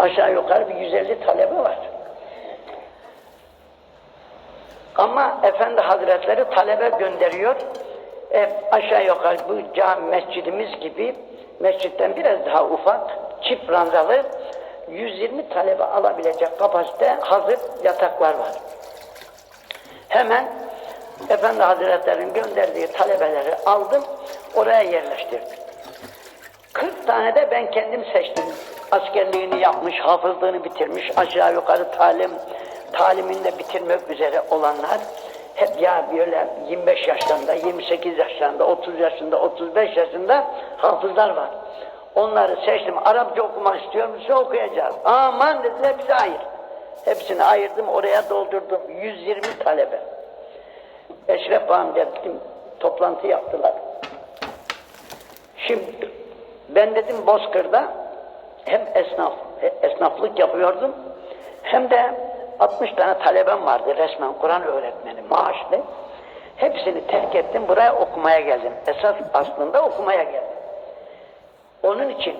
Aşağı yukarı bir 150 talebe var. Ama Efendi Hazretleri talebe gönderiyor. E, aşağı yukarı bu cami mescidimiz gibi mescitten biraz daha ufak çift ranzalı 120 talebe alabilecek kapasite hazır yataklar var. Hemen Efendi Hazretleri'nin gönderdiği talebeleri aldım, oraya yerleştirdim. 40 tane de ben kendim seçtim. Askerliğini yapmış, hafızlığını bitirmiş, aşağı yukarı talim, taliminde bitirmek üzere olanlar hep ya böyle 25 yaşlarında, 28 yaşlarında, 30 yaşında, 35 yaşında hafızlar var. Onları seçtim. Arapça okumak istiyor musun? Okuyacağız. Aman dediler bize ayır. Hepsini ayırdım, oraya doldurdum. 120 talebe. Eşref amca dedim, toplantı yaptılar. Şimdi ben dedim Bozkır'da hem esnaf, esnaflık yapıyordum hem de 60 tane talebem vardı resmen Kur'an öğretmeni maaşlı. Hepsini terk ettim buraya okumaya geldim. Esas aslında okumaya geldim. Onun için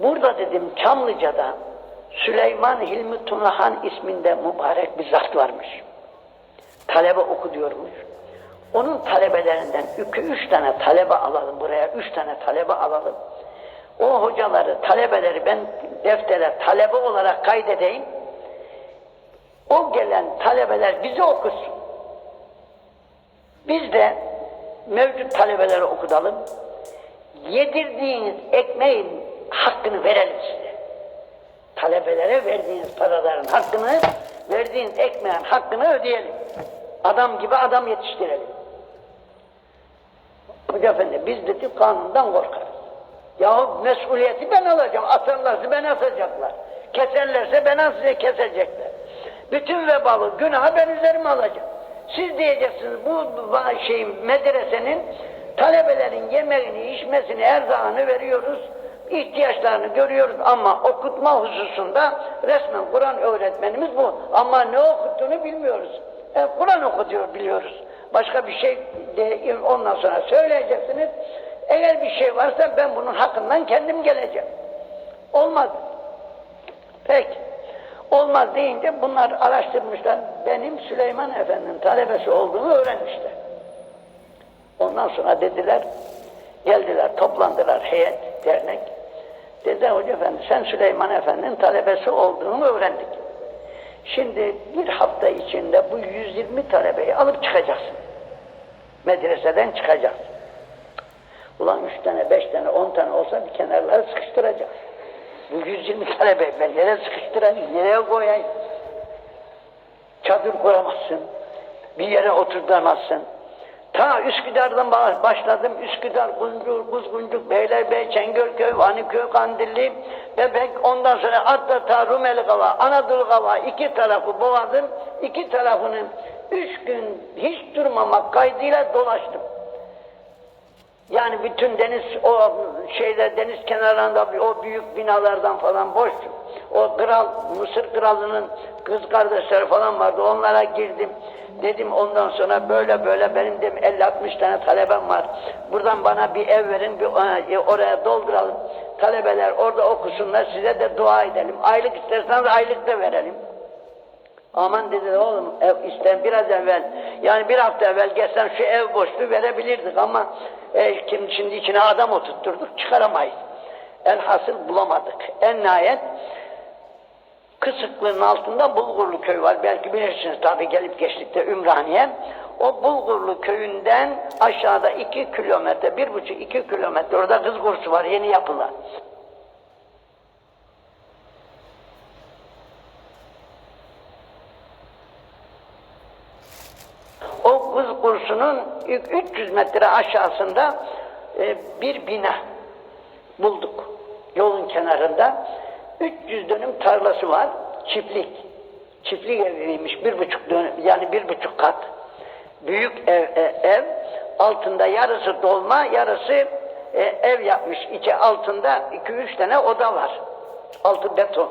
burada dedim Çamlıca'da Süleyman Hilmi Tunahan isminde mübarek bir zat varmış. Talebe oku diyormuş. Onun talebelerinden iki üç tane talebe alalım buraya, üç tane talebe alalım. O hocaları, talebeleri ben deftere talebe olarak kaydedeyim. O gelen talebeler bizi okusun. Biz de mevcut talebeleri okutalım. Yedirdiğiniz ekmeğin hakkını verelim size. Talebelere verdiğiniz paraların hakkını, verdiğiniz ekmeğin hakkını ödeyelim. Adam gibi adam yetiştirelim. Hoca efendi biz dedi kanundan korkarız. Yahu mesuliyeti ben alacağım. Atarlarsa ben asacaklar. Keserlerse ben size kesecekler. Bütün vebalı günahı ben üzerime alacağım. Siz diyeceksiniz bu şeyin medresenin talebelerin yemeğini, içmesini, erzağını veriyoruz. ihtiyaçlarını görüyoruz ama okutma hususunda resmen Kur'an öğretmenimiz bu. Ama ne okuttuğunu bilmiyoruz. E, Kur'an okutuyor biliyoruz. Başka bir şey de ondan sonra söyleyeceksiniz. Eğer bir şey varsa ben bunun hakkından kendim geleceğim. Olmaz. Peki. Olmaz deyince bunlar araştırmışlar. Benim Süleyman Efendi'nin talebesi olduğunu öğrenmişler. Ondan sonra dediler, geldiler, toplandılar heyet, dernek. Dediler Hoca Efendi sen Süleyman Efendi'nin talebesi olduğunu öğrendik. Şimdi bir hafta içinde bu 120 talebeyi alıp çıkacaksın. Medreseden çıkacaksın. Ulan üç tane, beş tane, on tane olsa bir kenarlara sıkıştıracağız. Bu 120 talebe ben nereye sıkıştırayım, nereye koyayım? Çadır kuramazsın, bir yere oturtamazsın. Ta Üsküdar'dan başladım. Üsküdar, Kuncuk, Kuzguncuk, Beylerbeyi, Çengelköy, Vaniköy, Kandilli, Bebek, ondan sonra hatta ta Rumeli Kava, Anadolu Kava, iki tarafı boğadım. iki tarafını üç gün hiç durmamak kaydıyla dolaştım. Yani bütün deniz o şeyler deniz kenarında o büyük binalardan falan boş. O kral Mısır kralının kız kardeşleri falan vardı. Onlara girdim. Dedim ondan sonra böyle böyle benim dedim 50-60 tane talebem var. Buradan bana bir ev verin, bir e, oraya dolduralım. Talebeler orada okusunlar, size de dua edelim. Aylık isterseniz aylık da verelim. Aman dediler oğlum ev ister biraz evvel yani bir hafta evvel gelsen şu ev boşluğu verebilirdik ama e, kim şimdi içine adam oturtturduk çıkaramayız. Elhasıl bulamadık. En nihayet Kısıklığın altında Bulgurlu köy var. Belki bilirsiniz tabi gelip geçtikte Ümraniye. O Bulgurlu köyünden aşağıda iki kilometre, bir buçuk iki kilometre orada kız kursu var yeni yapılan. O kursunun 300 metre aşağısında e, bir bina bulduk yolun kenarında. 300 dönüm tarlası var, çiftlik. Çiftlik eviymiş, bir buçuk dönüm, yani bir buçuk kat. Büyük ev, e, ev altında yarısı dolma, yarısı e, ev yapmış. İçi altında iki üç tane oda var. Altı beton.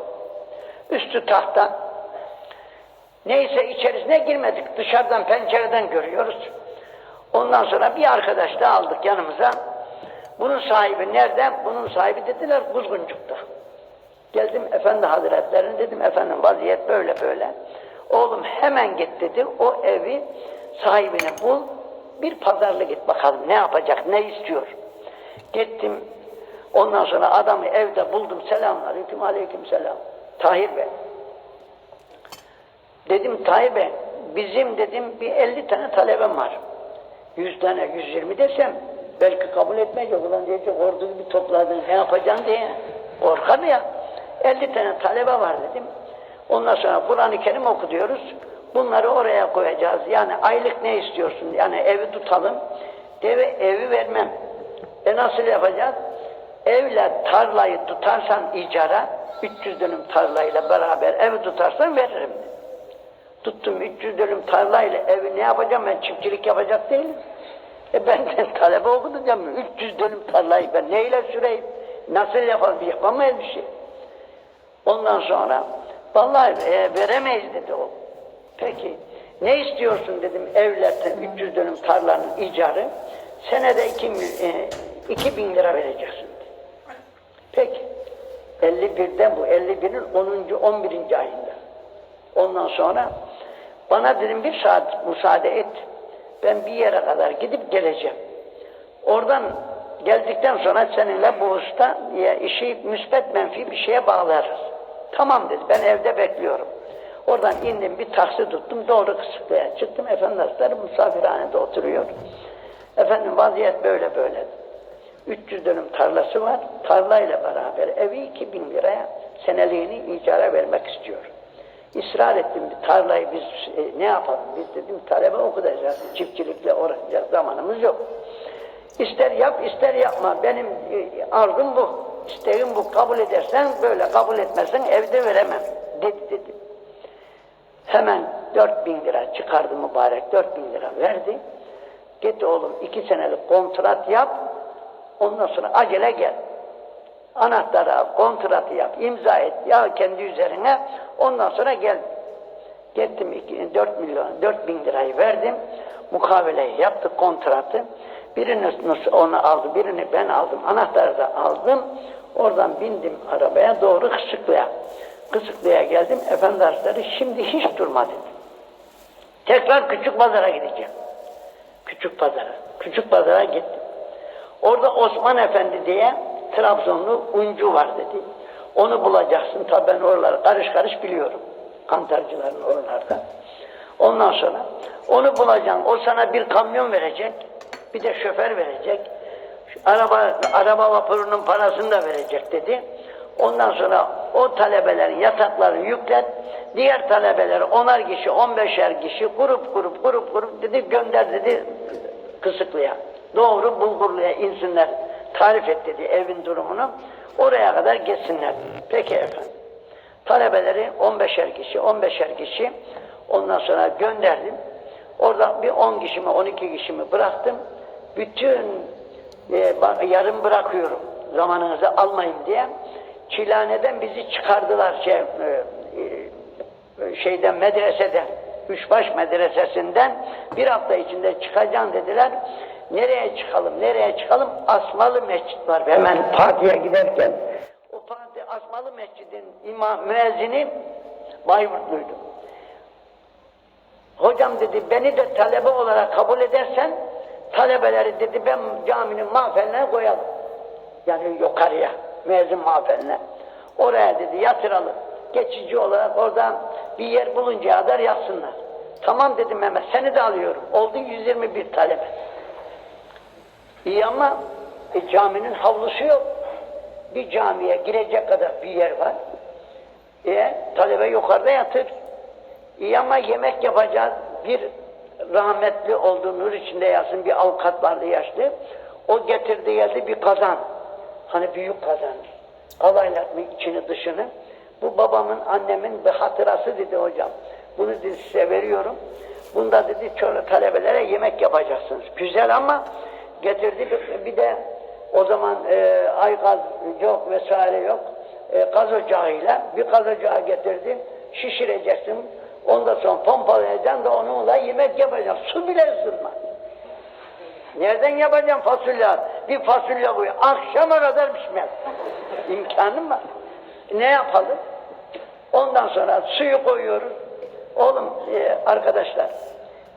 Üstü tahta. Neyse içerisine girmedik. Dışarıdan pencereden görüyoruz. Ondan sonra bir arkadaş da aldık yanımıza. Bunun sahibi nerede? Bunun sahibi dediler Kuzguncuk'ta. Gel efendi hazretlerini dedim efendim vaziyet böyle böyle. Oğlum hemen git dedi o evi sahibine bul bir pazarlı git bakalım ne yapacak ne istiyor. Gittim ondan sonra adamı evde buldum selamünaleyküm aleyküm selam. Tahir Bey. Dedim Tahir Bey bizim dedim bir 50 tane talebem var. 100 tane 120 desem belki kabul etmeyecek ulan diyecek orduyu bir topladın ne yapacaksın diye. Korkar ya? 50 tane talebe var dedim. Ondan sonra Kur'an-ı Kerim oku diyoruz bunları oraya koyacağız. Yani aylık ne istiyorsun? Yani evi tutalım. Deve evi vermem. E nasıl yapacağız? Evle tarlayı tutarsan icara 300 dönüm tarlayla beraber evi tutarsan veririm. Tuttum 300 dönüm tarlayla evi ne yapacağım ben çiftçilik yapacak değilim. E ben de talebe okutacağım. 300 dönüm tarlayı ben neyle süreyim? Nasıl yapalım? Yapamayız bir şey. Ondan sonra vallahi e, veremeyiz dedi o. Peki ne istiyorsun dedim evlerden 300 dönüm tarlanın icarı. Senede 2, e, 2000 lira vereceksin. dedi. Peki 51'den bu 51'in 10. 11. ayında. Ondan sonra bana dedim bir saat müsaade et. Ben bir yere kadar gidip geleceğim. Oradan geldikten sonra seninle bu usta diye işi müspet menfi bir şeye bağlarız. Tamam dedi. Ben evde bekliyorum. Oradan indim bir taksi tuttum. Doğru Kısıklı'ya çıktım. Efendi Hazretleri misafirhanede oturuyor. Efendim vaziyet böyle böyle. 300 dönüm tarlası var. Tarlayla beraber evi 2000 liraya seneliğini icara vermek istiyor. İsrar ettim tarlayı biz e, ne yapalım biz dedim talebe okutacağız. Çiftçilikle uğraşacağız zamanımız yok. İster yap ister yapma benim e, arzum bu. İsteğim bu kabul edersen böyle kabul etmezsen evde veremem dedi dedi. Hemen 4000 lira çıkardı mübarek 4000 lira verdi. Git oğlum iki senelik kontrat yap ondan sonra acele gel anahtarı al, kontratı yap, imza et, ya kendi üzerine, ondan sonra gel. Gittim iki- 4 milyon, 4 bin lirayı verdim, mukaveleyi yaptık kontratı. Birini onu aldı, birini ben aldım, anahtarı da aldım. Oradan bindim arabaya doğru Kısıklı'ya. Kısıklı'ya geldim, Efendi Hazretleri şimdi hiç durmadı. Tekrar küçük pazara gideceğim. Küçük pazara. Küçük pazara gittim. Orada Osman Efendi diye Trabzonlu uncu var dedi. Onu bulacaksın. Tabi ben oraları karış karış biliyorum. Kantarcıların oralarda. Ondan sonra onu bulacaksın. O sana bir kamyon verecek. Bir de şoför verecek. Araba, araba vapurunun parasını da verecek dedi. Ondan sonra o talebelerin yataklarını yüklet. Diğer talebeleri onar kişi, on beşer kişi grup grup grup grup dedi gönder dedi Kısıklı'ya. Doğru Bulgurlu'ya insinler. Tarif et dedi evin durumunu. Oraya kadar geçsinler. Peki efendim. Talebeleri 15'er kişi, 15'er kişi ondan sonra gönderdim. Orada bir 10 kişi mi, 12 kişi mi bıraktım. Bütün e, yarım bırakıyorum zamanınızı almayın diye. Çilane'den bizi çıkardılar şey, e, e, şeyden medreseden, Üçbaş medresesinden bir hafta içinde çıkacaksın dediler. Nereye çıkalım, nereye çıkalım? Asmalı Mescid var hemen Fatih'e giderken. O Fatih Asmalı Mescid'in imam, müezzini Bayburtluydu. Hocam dedi beni de talebe olarak kabul edersen talebeleri dedi ben caminin mahfeline koyalım. Yani yukarıya, müezzin mahfeline. Oraya dedi yatıralım. Geçici olarak orada bir yer buluncaya kadar yatsınlar. Tamam dedim Mehmet seni de alıyorum. Oldu 121 talebe. İyi ama e, caminin havlusu yok. Bir camiye girecek kadar bir yer var. E, talebe yukarıda yatır. İyi ama yemek yapacağız. Bir rahmetli olduğu nur içinde yatsın bir avukat vardı yaşlı. O getirdi geldi bir kazan. Hani büyük kazan. Kalaylatma içini dışını. Bu babamın, annemin bir hatırası dedi hocam. Bunu dedi size veriyorum. Bunda dedi çocuk talebelere yemek yapacaksınız. Güzel ama getirdi bir, de o zaman e, aygaz yok vesaire yok. E, gaz ocağıyla bir gaz ocağı getirdi. Şişireceksin. Ondan sonra pompalayacaksın da onunla yemek yapacaksın. Su bile ısınmaz. Nereden yapacağım fasulye? Bir fasulye koy. Akşama kadar pişmez. İmkanım var. Ne yapalım? Ondan sonra suyu koyuyoruz. Oğlum e, arkadaşlar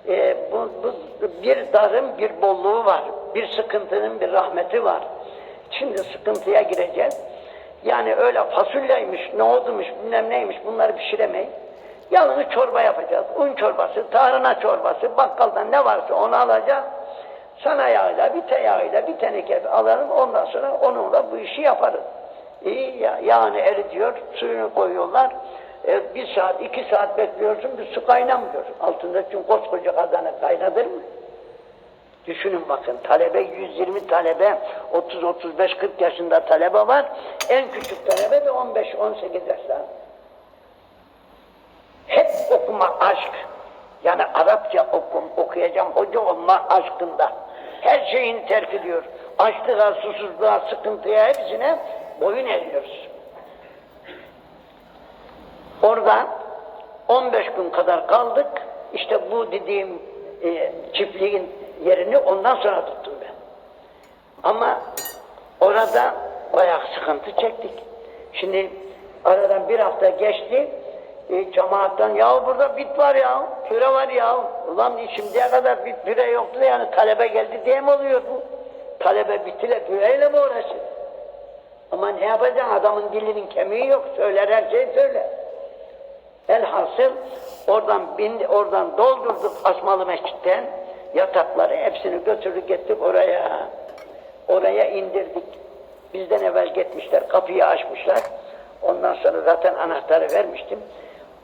e, bu, bu bir darın bir bolluğu var. Bir sıkıntının bir rahmeti var. Şimdi sıkıntıya gireceğiz. Yani öyle fasulyeymiş, nohudumuş, bilmem neymiş bunları pişiremeyiz. Yalnız çorba yapacağız. Un çorbası, tarhana çorbası, bakkaldan ne varsa onu alacağız. Sana yağıyla, bir yağıyla bir teneke alalım. Ondan sonra onunla bu işi yaparız. İyi ya, yağını eritiyor, suyunu koyuyorlar. E, bir saat, iki saat bekliyorsun, bir su kaynamıyor. Altında çünkü koskoca kazanı kaynadır mı? Düşünün bakın, talebe 120 talebe, 30-35-40 yaşında talebe var. En küçük talebe de 15-18 yaşlarında. Hep okuma aşk. Yani Arapça okum, okuyacağım, hoca olma aşkında. Her şeyini terk ediyor. Açlığa, susuzluğa, sıkıntıya hepsine boyun eğiyoruz. Orada 15 gün kadar kaldık. İşte bu dediğim e, çiftliğin yerini ondan sonra tuttum ben. Ama orada bayağı sıkıntı çektik. Şimdi aradan bir hafta geçti. E, cemaattan ya burada bit var ya, püre var ya. Ulan şimdiye kadar bir püre yoktu da yani talebe geldi diye mi oluyor bu? Talebe bitiyle püreyle mi uğraşır? Ama ne yapacaksın adamın dilinin kemiği yok. Söyler her şeyi söyler. Elhasıl oradan bin, oradan doldurduk Asmalı Mescid'den yatakları hepsini götürdük gittik oraya. Oraya indirdik. Bizden evvel gitmişler, kapıyı açmışlar. Ondan sonra zaten anahtarı vermiştim.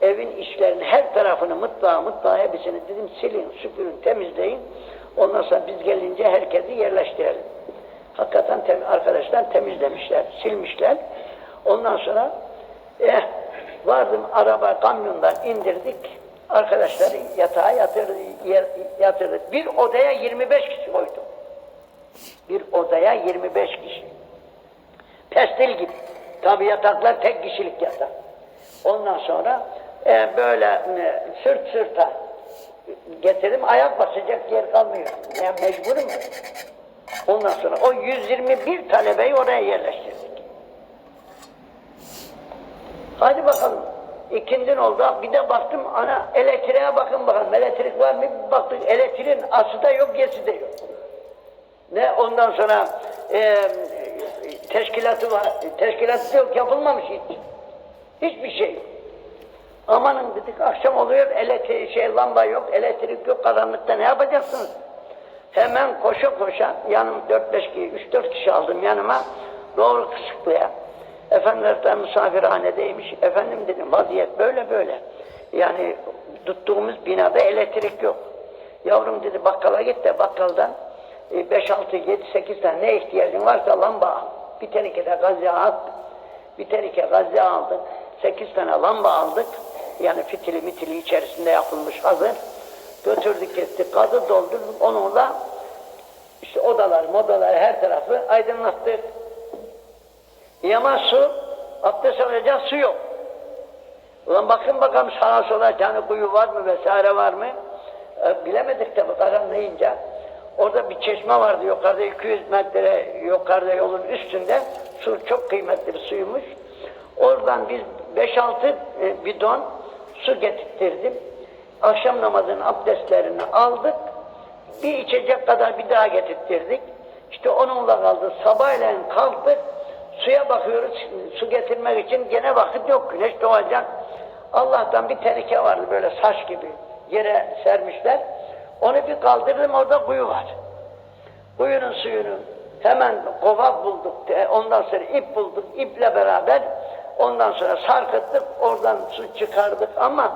Evin işlerini her tarafını mutfağı mutfağı hepsini dedim silin, süpürün, temizleyin. Ondan sonra biz gelince herkesi yerleştirelim. Hakikaten tem arkadaşlar temizlemişler, silmişler. Ondan sonra eh, vardım araba kamyondan indirdik. Arkadaşları yatağa yatırdık, yatırdık. Bir odaya 25 kişi koydum. Bir odaya 25 kişi. Pestil gibi. Tabi yataklar tek kişilik yatak. Ondan sonra e, böyle e, sırt sırta getirdim. Ayak basacak yer kalmıyor. Yani mecburum. Ondan sonra o 121 talebeyi oraya yerleştirdik. Hadi bakalım. İkindin oldu. Bir de baktım ana elektriğe bakın bakalım. Elektrik var mı? Bir baktık elektriğin ası da yok, yesi de yok. Ne ondan sonra e, teşkilatı var. Teşkilatı yok, yapılmamış hiç. Hiçbir şey yok. Amanın dedik akşam oluyor, elektrik, şey, lamba yok, elektrik yok, karanlıkta ne yapacaksınız? Hemen koşa koşa, yanım 4-5 kişi, 3-4 kişi aldım yanıma, doğru kısıklıya. Efendiler misafirhanedeymiş, efendim dedim vaziyet böyle böyle. Yani tuttuğumuz binada elektrik yok. Yavrum dedi bakkala git de bakkaldan 5, 6, 7, 8 tane ne ihtiyacın varsa lamba al. Bir teneke de gazya at. Bir teneke gazya aldık. 8 tane lamba aldık. Yani fitili mitili içerisinde yapılmış hazır. Götürdük gittik. Gazı doldurduk. Onunla işte odalar, modalar her tarafı aydınlattık. Yama su, abdest alacak su yok. Ulan bakın bakalım sağa sola tane kuyu var mı vesaire var mı? E, bilemedik tabi karanlayınca. Orada bir çeşme vardı yukarıda 200 metre yukarıda yolun üstünde. Su çok kıymetli bir suymuş. Oradan biz 5-6 e, bidon su getirttirdim. Akşam namazının abdestlerini aldık. Bir içecek kadar bir daha getirttirdik. İşte onunla kaldı. Sabahleyin kalktık. Suya bakıyoruz. Su getirmek için gene vakit yok. Güneş doğacak. Allah'tan bir teneke vardı böyle saç gibi. Yere sermişler. Onu bir kaldırdım orada kuyu var. Kuyunun suyunu hemen kova bulduk. Ondan sonra ip bulduk. İple beraber ondan sonra sarkıttık. Oradan su çıkardık ama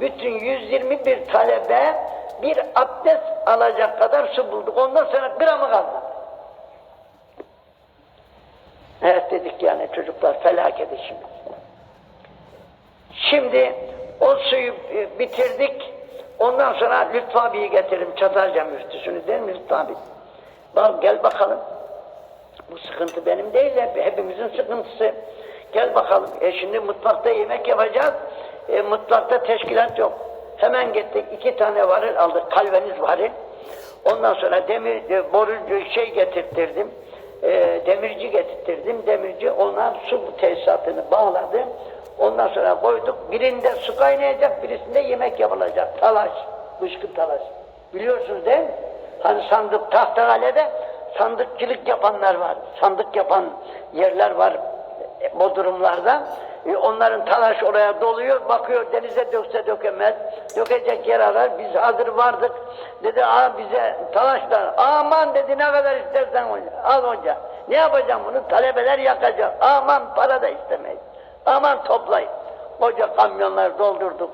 bütün 121 talebe bir abdest alacak kadar su bulduk. Ondan sonra gramı kalmadı. Evet dedik yani çocuklar felaket işimiz. Şimdi o suyu e, bitirdik. Ondan sonra Lütfü abiyi getirin Çatalca müftüsünü değil mi Lütfü abi? Bak gel bakalım. Bu sıkıntı benim değil de hepimizin sıkıntısı. Gel bakalım. E şimdi mutfakta yemek yapacağız. E, mutfakta teşkilat yok. Hemen gittik iki tane varil aldık. Kalveniz varil. Ondan sonra demir, e, borucu şey getirttirdim. E, demirci getirttirdim. Demirci ona su tesisatını bağladı. Ondan sonra koyduk. Birinde su kaynayacak, birisinde yemek yapılacak. Talaş, kışkı talaş. Biliyorsunuz değil mi? Hani sandık Tahtakale'de sandıkçılık yapanlar var. Sandık yapan yerler var Bodrumlarda. E, onların talaş oraya doluyor, bakıyor denize dökse dökemez. Dökecek yer arar. Biz hazır vardık. Dedi aa bize talaşlar. Aman dedi ne kadar istersen hoca. Al hoca. Ne yapacağım bunu? Talebeler yakacak. Aman para da istemeyiz. Aman toplayın. Koca kamyonlar doldurduk.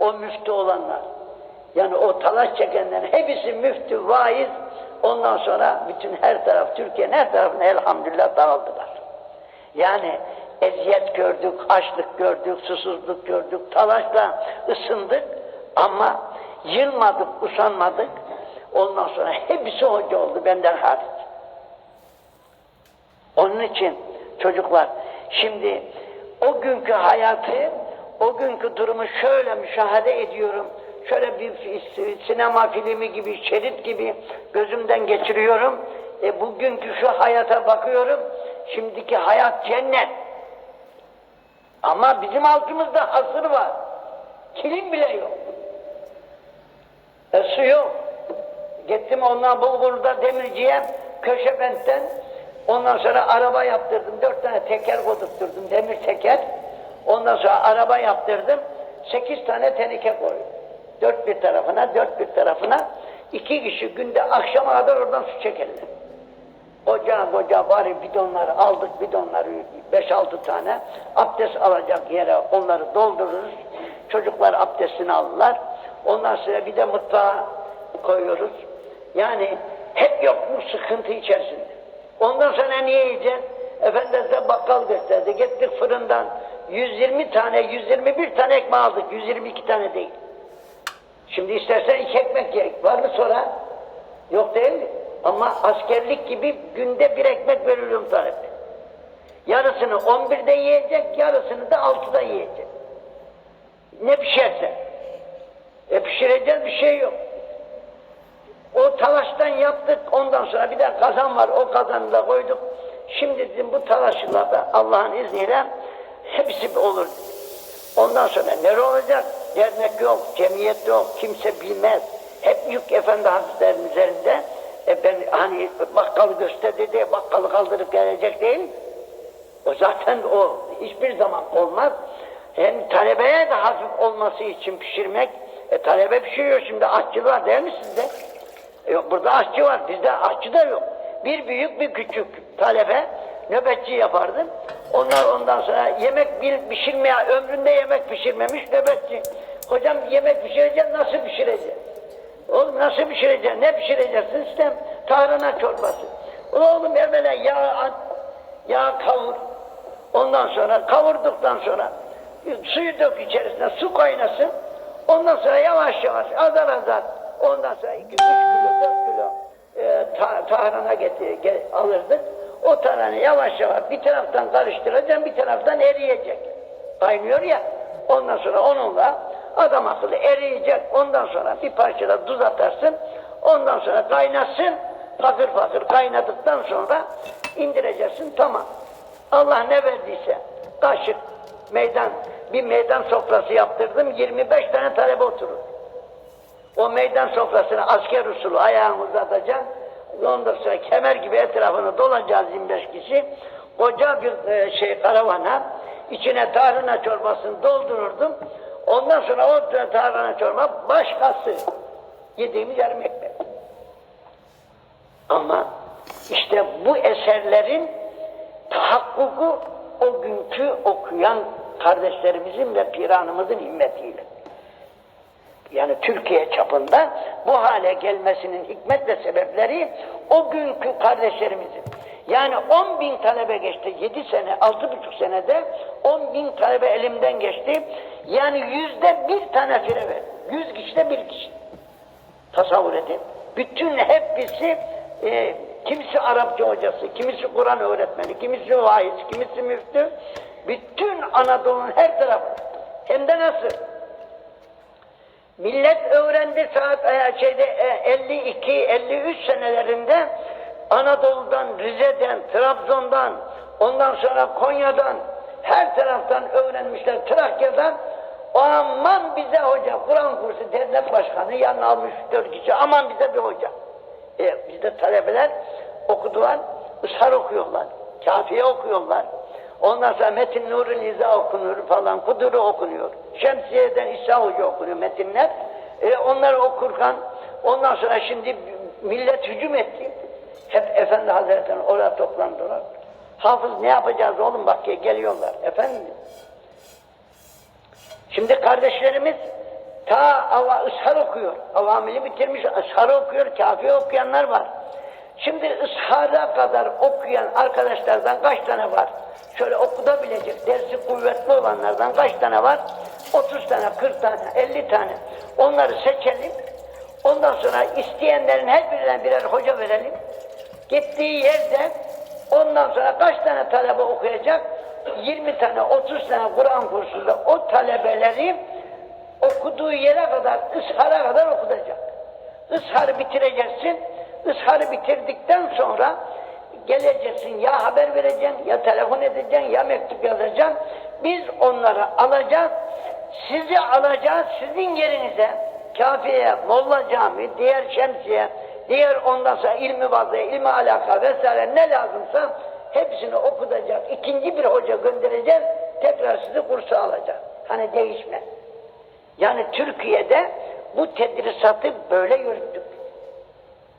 O müftü olanlar. Yani o talaş çekenlerin hepsi müftü, vaiz. Ondan sonra bütün her taraf, Türkiye'nin her tarafına elhamdülillah dağıldılar. Yani eziyet gördük, açlık gördük, susuzluk gördük, talaşla ısındık ama yılmadık, usanmadık. Ondan sonra hepsi hoca oldu benden hariç. Onun için çocuklar şimdi o günkü hayatı, o günkü durumu şöyle müşahede ediyorum. Şöyle bir sinema filmi gibi, şerit gibi gözümden geçiriyorum. E bugünkü şu hayata bakıyorum. Şimdiki hayat cennet. Ama bizim altımızda hasır var. Kilim bile yok. E, su yok. Gittim ondan Bulgur'da demirciye Köşebent'ten ondan sonra araba yaptırdım. Dört tane teker kodutturdum. Demir teker. Ondan sonra araba yaptırdım. Sekiz tane tenike koydum. Dört bir tarafına, dört bir tarafına. iki kişi günde akşama kadar oradan su çekerler. Koca koca bari bidonları aldık bidonları beş altı tane abdest alacak yere onları doldururuz. Çocuklar abdestini alırlar. Ondan sonra bir de mutfağa koyuyoruz. Yani hep yok bu sıkıntı içerisinde. Ondan sonra niye yiyeceğiz? Efendimiz de bakkal gösterdi. Gittik fırından 120 tane, 121 tane ekmek aldık. 122 tane değil. Şimdi istersen iki ekmek ye. Var mı sonra? Yok değil mi? Ama askerlik gibi günde bir ekmek veriyorum talepe. Yarısını 11'de yiyecek, yarısını da 6'da yiyecek. Ne pişerse. E pişireceğiz bir şey yok. O talaştan yaptık, ondan sonra bir de kazan var, o kazanı da koyduk. Şimdi bizim bu talaşlarda Allah'ın izniyle hepsi olur. Ondan sonra nere olacak? Dernek yok, cemiyet yok, kimse bilmez. Hep yük efendi hazretlerinin üzerinde. E ben hani bakkalı gösterdi diye bakkalı kaldırıp gelecek değil? O zaten o hiçbir zaman olmaz. Hem talebeye de hafif olması için pişirmek, e talebe pişiriyor şimdi aşçı var değil mi sizde? E, Yok burada aşçı var, bizde aşçı da yok. Bir büyük bir küçük talebe nöbetçi yapardı. Onlar ondan sonra yemek pişirmeye, ömründe yemek pişirmemiş nöbetçi. Hocam yemek pişireceğiz, nasıl pişireceğiz? Oğlum nasıl pişireceksin, ne pişireceksin sistem? Tahrına çorbası. Oğlum evvela yağ at, yağ kavur. Ondan sonra kavurduktan sonra suyu dök içerisine, su kaynasın. Ondan sonra yavaş yavaş azar azar ondan sonra 2-3 kilo 4 kilo e, ta, tahrana getir, ge- alırdık. O tahrana yavaş yavaş bir taraftan karıştıracağım bir taraftan eriyecek. Kaynıyor ya ondan sonra onunla adam akıllı eriyecek. Ondan sonra bir parçada tuz atarsın. Ondan sonra kaynasın. Fakir fakir kaynadıktan sonra indireceksin tamam. Allah ne verdiyse kaşık meydan bir meydan sofrası yaptırdım 25 tane talebe oturur. O meydan sofrasını asker usulü ayağını uzatacaksın. Ondan sonra kemer gibi etrafını dolanacağız 25 kişi. Koca bir e, şey karavana içine tarhana çorbasını doldururdum. Ondan sonra o tarhana çorba başkası yediğimiz yarım ekmek. Ama işte bu eserlerin tahakkuku o günkü okuyan kardeşlerimizin ve piranımızın himmetiyle. Yani Türkiye çapında bu hale gelmesinin hikmet ve sebepleri o günkü kardeşlerimizin. Yani 10 bin talebe geçti, 7 sene, altı buçuk senede 10 bin talebe elimden geçti. Yani yüzde bir tane fire verdi. Yüz kişide bir kişi. Tasavvur edin. Bütün hepsi e, kimisi Arapça hocası, kimisi Kur'an öğretmeni, kimisi vaiz, kimisi müftü. Bütün Anadolu'nun her tarafı. Hem de nasıl? Millet öğrendi saat e, şeyde e, 52 53 senelerinde Anadolu'dan, Rize'den, Trabzon'dan, ondan sonra Konya'dan her taraftan öğrenmişler Trakya'dan. Aman bize hoca, Kur'an kursu devlet başkanı yanına almış dört kişi, aman bize bir hoca. E, bizde talebeler okudular, ışar okuyorlar, kafiye okuyorlar. Ondan sonra Metin Nur'un İza okunur falan, Kudur'u okunuyor. Şemsiye'den İsa okunuyor metinler. E, onları okurken, ondan sonra şimdi millet hücum etti. Hep Efendi Hazretleri oraya toplandılar. Hafız ne yapacağız oğlum bak geliyorlar. Efendim Şimdi kardeşlerimiz ta ava, ışhar okuyor. Avamili bitirmiş, ışhar okuyor, kafi okuyanlar var. Şimdi ışhara kadar okuyan arkadaşlardan kaç tane var? Şöyle okudabilecek, dersi kuvvetli olanlardan kaç tane var? 30 tane, 40 tane, 50 tane. Onları seçelim. Ondan sonra isteyenlerin her birine birer hoca verelim. Gittiği yerde ondan sonra kaç tane talebe okuyacak? 20 tane, 30 tane Kur'an kursunda o talebeleri okuduğu yere kadar, ıshara kadar okutacak. Isharı bitireceksin, ısharı bitirdikten sonra geleceksin ya haber vereceksin, ya telefon edeceksin, ya mektup yazacaksın. Biz onları alacağız, sizi alacağız sizin yerinize. Kafiye, Molla Cami, diğer şemsiye, diğer ondan sonra ilmi vazife, ilmi alaka vesaire ne lazımsa hepsini okutacak. İkinci bir hoca göndereceğiz, tekrar sizi kursa alacak. Hani değişmez. Yani Türkiye'de bu tedrisatı böyle yürüttük.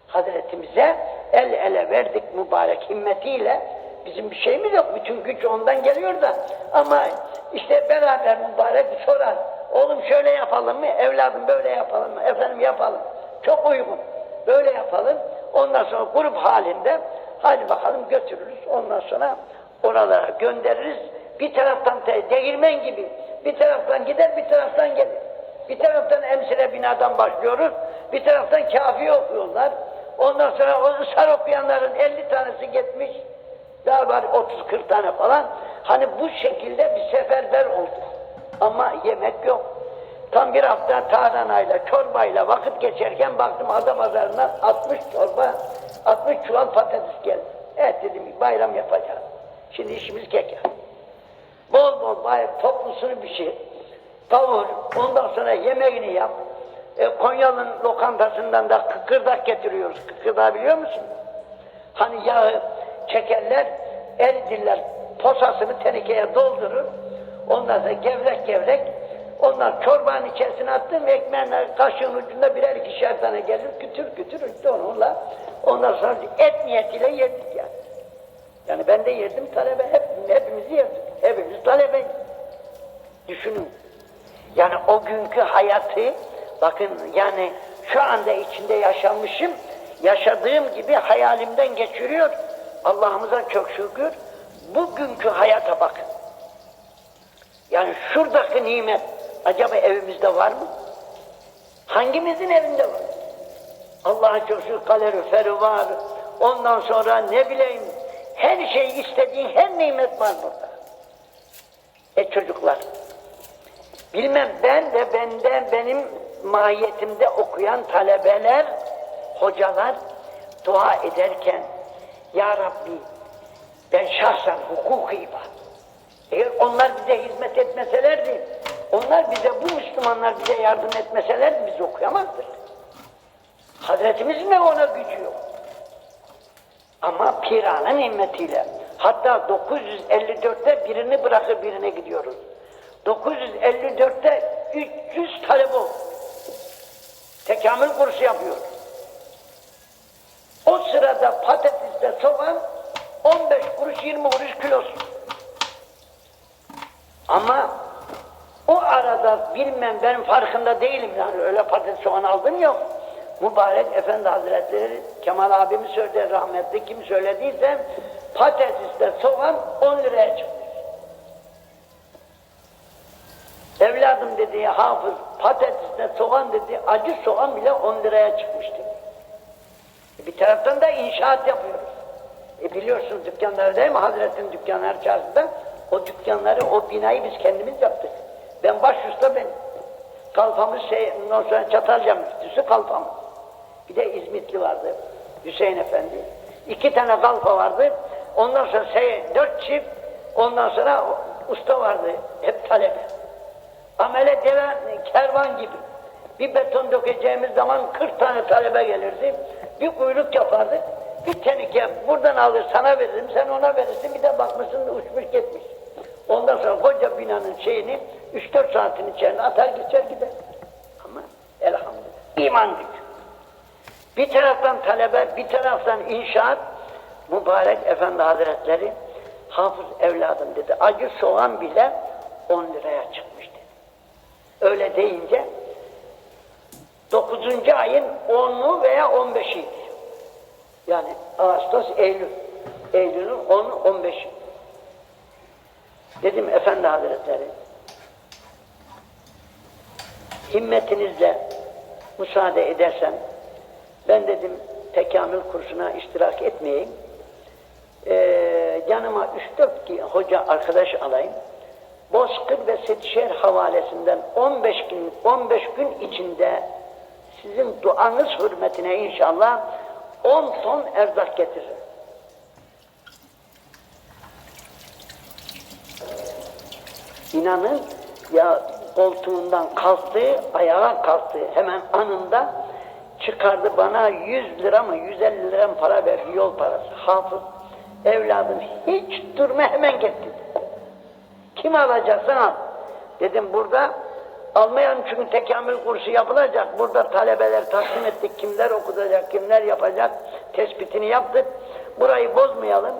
Hazretimize el ele verdik mübarek himmetiyle. Bizim bir şeyimiz yok. Bütün güç ondan geliyor da. Ama işte beraber mübarek sorar. Oğlum şöyle yapalım mı? Evladım böyle yapalım mı? Efendim yapalım. Çok uygun. Böyle yapalım. Ondan sonra grup halinde hadi bakalım götürürüz. Ondan sonra oralara göndeririz. Bir taraftan de, değirmen gibi. Bir taraftan gider, bir taraftan gelir. Bir taraftan emsile binadan başlıyoruz. Bir taraftan kafi okuyorlar. Ondan sonra o ısrar okuyanların 50 tanesi gitmiş. Daha var 30-40 tane falan. Hani bu şekilde bir seferber olduk. Ama yemek yok. Tam bir hafta tarhanayla, çorbayla vakit geçerken baktım adam pazarından 60 çorba, 60 çuval patates geldi. Evet dedim bayram yapacağız. Şimdi işimiz kek Bol bol bayram toplusunu bir şey. Kavur, ondan sonra yemeğini yap. E, Konyalı'nın lokantasından da kıkırdak getiriyoruz. Kıkırdağı biliyor musun? Hani yağı çekerler, eridirler, posasını tenekeye doldurur. Ondan sonra gevrek gevrek, onlar çorbanın içerisine attım, ekmeğinle kaşığın ucunda birer ikişer tane gelir, kütür kütür işte onunla. Ondan sonra et niyetiyle yedik yani. Yani ben de yedim talebe, hep, hepimizi yedik. Hepimiz talebe. Düşünün. Yani o günkü hayatı, bakın yani şu anda içinde yaşamışım, yaşadığım gibi hayalimden geçiriyor. Allah'ımıza çok şükür. Bugünkü hayata bakın. Yani şuradaki nimet acaba evimizde var mı? Hangimizin evinde var? Allah'a çok şükür kaloriferi var. Ondan sonra ne bileyim her şey istediğin her nimet var burada. E çocuklar bilmem ben de benden benim mahiyetimde okuyan talebeler, hocalar dua ederken Ya Rabbi ben şahsen hukuki var. Eğer onlar bize hizmet etmeselerdi, onlar bize, bu Müslümanlar bize yardım etmeselerdi biz okuyamazdık. Hazretimizin de ona gücü yok. Ama piranın himmetiyle, hatta 954'te birini bırakır birine gidiyoruz. 954'te 300 talep oldu. Tekamül kursu yapıyor. O sırada patatesle soğan 15 kuruş 20 kuruş kilosu. Ama o arada bilmem ben farkında değilim yani öyle patates soğan aldım yok. Mübarek Efendi Hazretleri Kemal abimi söyledi rahmetli kim söylediyse patatesle soğan 10 liraya çıkmış. Evladım dedi hafız patatesle soğan dedi acı soğan bile 10 liraya çıkmıştı. E bir taraftan da inşaat yapıyoruz. E biliyorsunuz dükkanları değil mi Hazretin dükkanları çarşıda? O dükkanları, o binayı biz kendimiz yaptık. Ben baş usta ben. Kalfamız şey, ondan sonra Çatalca müftüsü kalfamız. Bir de İzmitli vardı, Hüseyin Efendi. İki tane kalfa vardı. Ondan sonra şey, dört çift, ondan sonra usta vardı, hep talebe. Amele deve, kervan gibi. Bir beton dökeceğimiz zaman 40 tane talebe gelirdi. Bir kuyruk yapardık. Bir tenike buradan alır sana veririm, sen ona verirsin. Bir de bakmışsın uçmuş gitmiş. Ondan sonra koca binanın şeyini 3-4 saatin içerisinde atar geçer gider. Ama elhamdülillah. iman. Bir taraftan talebe, bir taraftan inşaat. Mübarek Efendi Hazretleri hafız evladım dedi. Acı soğan bile 10 liraya dedi. Öyle deyince 9. ayın 10'u veya 15'iydi. Yani Ağustos, Eylül. Eylül'ün 10'u 15'i. Dedim Efendi Hazretleri himmetinizle müsaade edersen ben dedim tekamül kursuna iştirak etmeyeyim. Ee, yanıma 3-4 ki- hoca arkadaş alayım. Bozkır ve Setişehir havalesinden 15 gün 15 gün içinde sizin duanız hürmetine inşallah 10 ton erzak getiririm. İnanın ya koltuğundan kalktı, ayağa kalktı hemen anında çıkardı bana 100 lira mı 150 lira mı para verdi yol parası. Hafız evladım hiç durma hemen gitti. Kim alacaksan al. Dedim burada almayan çünkü tekamül kursu yapılacak. Burada talebeler takdim ettik. Kimler okutacak, kimler yapacak tespitini yaptık. Burayı bozmayalım.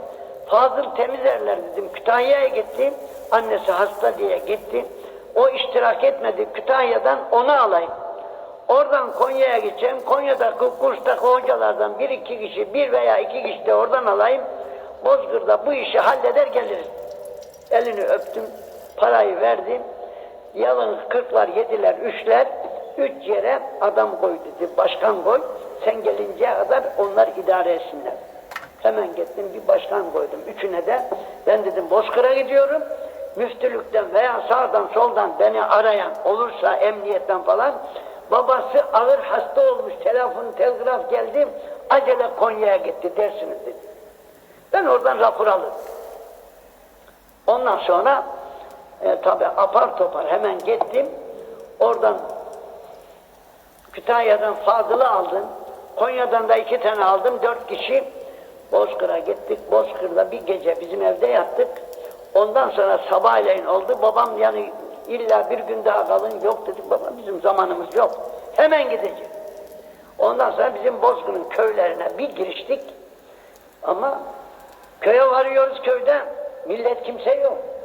Fazıl Temizerler dedim. Kütahya'ya gitti. Annesi hasta diye gitti. O iştirak etmedi. Kütahya'dan onu alayım. Oradan Konya'ya gideceğim. Konya'daki kurstaki hocalardan bir iki kişi, bir veya iki kişi de oradan alayım. Bozkır'da bu işi halleder geliriz. Elini öptüm, parayı verdim. Yalın kırklar, yediler, üçler, üç yere adam koy dedi, başkan koy. Sen gelinceye kadar onlar idare etsinler. Hemen gittim bir başkan koydum. Üçüne de ben dedim Bozkır'a gidiyorum. Müftülükten veya sağdan soldan beni arayan olursa emniyetten falan babası ağır hasta olmuş telefon telgraf geldi acele Konya'ya gitti dersiniz dedi. Ben oradan rapor alırım. Ondan sonra e, tabi apar topar hemen gittim. Oradan Kütahya'dan Fazıl'ı aldım. Konya'dan da iki tane aldım. Dört kişi Bozkır'a gittik. Bozkır'da bir gece bizim evde yattık. Ondan sonra sabahleyin oldu. Babam yani illa bir gün daha kalın. Yok dedik baba bizim zamanımız yok. Hemen gideceğiz. Ondan sonra bizim Bozkır'ın köylerine bir giriştik. Ama köye varıyoruz köyde millet kimse yok.